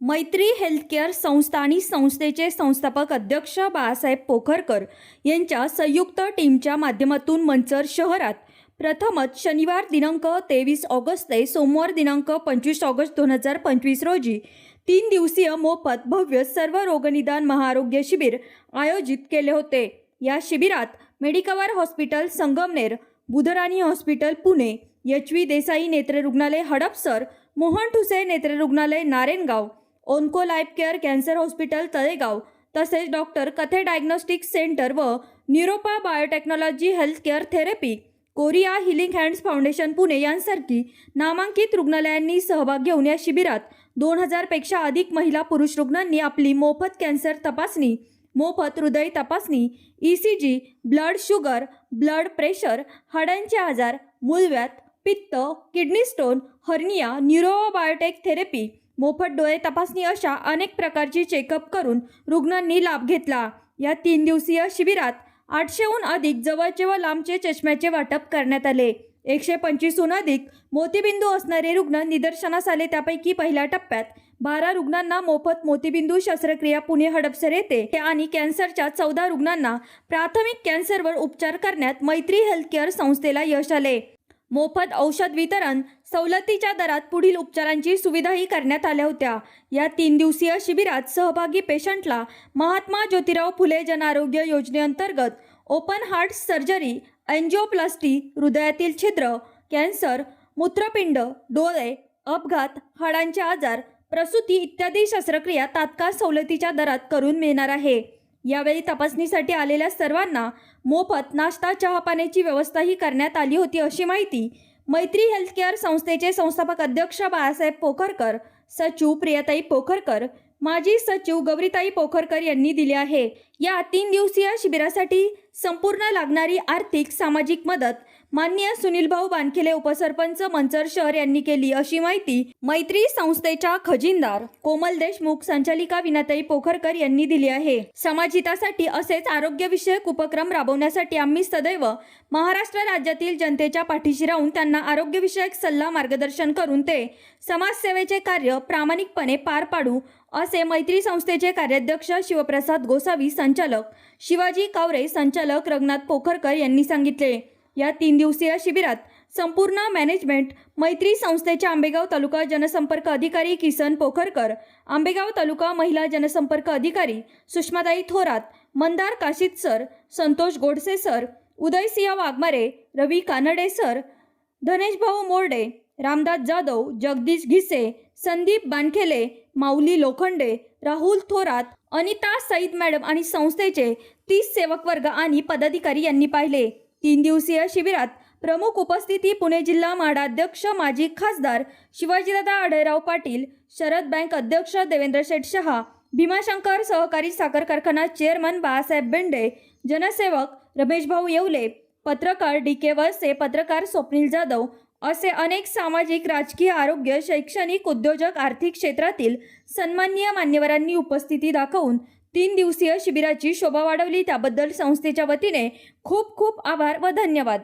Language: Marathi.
मैत्री हेल्थकेअर संस्था आणि संस्थेचे संस्थापक अध्यक्ष बाळासाहेब पोखरकर यांच्या संयुक्त टीमच्या माध्यमातून मंचर शहरात प्रथमच शनिवार दिनांक तेवीस ऑगस्ट ते सोमवार दिनांक पंचवीस ऑगस्ट दोन हजार पंचवीस रोजी तीन दिवसीय मोफत भव्य सर्व रोगनिदान महाआरोग्य शिबिर आयोजित केले होते. या शिबिरात Medicover hospital Sangamner Budhrani hospital Pune H V Desai नेत्र रुग्णालय हडपसर मोहन ठुसे नेत्र रुग्णालय Narayangaon onco life care cancer hospital Talegaon. तसेच डॉक्टर कथे डायग्नोस्टिक सेंटर व Neuropa biotechnology health care therapy Korea healing hands foundation Pune यांसारखी नामांकित रुग्णालयांनी सहभाग घेऊन या शिबिरात दोन हजारपेक्षा अधिक महिला पुरुष रुग्णांनी आपली मोफत कॅन्सर तपासणी मोफत हृदय तपासणी E C G blood sugar blood pressure हाडांचे आजार मूलव्याध पित्त kidney stone hernia neurobiotech therapy मोफत डोळे तपासणी अशा अनेक प्रकारची चेकअप करून रुग्णांनी लाभ घेतला. या तीन दिवसीय शिबिरात आठशेहून अधिक जवळचे व लांबचे चष्म्याचे वाटप करण्यात आले. एकशे पंचवीसहून अधिक मोतीबिंदू असणारे रुग्ण निदर्शनास आले. त्यापैकी पहिल्या टप्प्यात बारा रुग्णांना मोफत मोतीबिंदू शस्त्रक्रिया पुणे हडपसर येथे आणि कॅन्सरच्या चौदा रुग्णांना प्राथमिक कॅन्सरवर उपचार करण्यात मैत्री हेल्थकेअर संस्थेला यश आले. मोफत औषध वितरण सवलतीच्या दरात पुढील उपचारांची सुविधाही करण्यात आल्या होत्या. या तीन दिवसीय शिबिरात सहभागी पेशंटला महात्मा ज्योतिराव फुले जनआरोग्य योजनेअंतर्गत ओपन हार्ट सर्जरी अँजिओप्लास्टी हृदयातील छिद्र कॅन्सर मूत्रपिंड डोळे अपघात हाडांचे आजार प्रसूती इत्यादी शस्त्रक्रिया तात्काळ सवलतीच्या दरात करून मिळणार आहे. यावेळी तपासणीसाठी आलेल्या सर्वांना मोफत नाश्ता चहा पाण्याची व्यवस्थाही करण्यात आली होती अशी माहिती मैत्री हेल्थकेअर संस्थेचे संस्थापक अध्यक्ष बाळासाहेब पोखरकर सचिव प्रियाताई पोखरकर माजी सचिव गौरीताई पोखरकर यांनी दिली आहे. या तीन दिवसीय शिबिरासाठी संपूर्ण लागणारी आर्थिक सामाजिक मदत माननीय सुनीलभाऊ बानखेले उपसरपंच मंचर शहर यांनी केली अशी माहिती मैत्री संस्थेच्या खजिनदार कोमल देशमुख संचालिका विनाताई पोखरकर यांनी दिली आहे. समाजहितासाठी असेच आरोग्यविषयक उपक्रम राबवण्यासाठी आम्ही सदैव महाराष्ट्र राज्यातील जनतेच्या पाठीशी राहून त्यांना आरोग्यविषयक सल्ला मार्गदर्शन करून ते समाजसेवेचे कार्य प्रामाणिकपणे पार पाडू असे मैत्री संस्थेचे कार्याध्यक्ष शिवप्रसाद गोसावी संचालक शिवाजी कावरे संचालक रंगनाथ पोखरकर यांनी सांगितले. या तीन दिवसीय शिबिरात संपूर्ण मॅनेजमेंट मैत्री संस्थेचे आंबेगाव तालुका जनसंपर्क अधिकारी किसन पोखरकर आंबेगाव तालुका महिला जनसंपर्क अधिकारी Sushmatai Thorat Mandar Kashit sir Santosh Godse sir Udaysinh Waghmare Ravi Kanade sir Dhanesh Bhau Morde Ramdas Jadhav Jagdish Ghise Sandeep Bankhele Mauli Lokhande Rahul Thorat Anita Sayeed madam आणि संस्थेचे तीस सेवक वर्ग आणि पदाधिकारी यांनी पाहिले. तीन दिवसीय शिबिरात प्रमुख उपस्थिती पुणे जिल्हा माडाध्यक्ष माजी खासदार शिवाजीदादा आढळराव पाटील शरद बँक अध्यक्ष देवेंद्र शेठ शहा भीमाशंकर सहकारी साखर कारखाना चेअरमन बाळासाहेब बेंडे जनसेवक रमेशभाऊ येवले पत्रकार डी के वळसे पत्रकार स्वप्नील जाधव असे अनेक सामाजिक राजकीय आरोग्य शैक्षणिक उद्योजक आर्थिक क्षेत्रातील सन्माननीय मान्यवरांनी उपस्थिती दाखवून तीन दिवसीय शिबिराची शोभा वाढवली. त्याबद्दल संस्थेच्या वतीने खूप खूप आभार व धन्यवाद.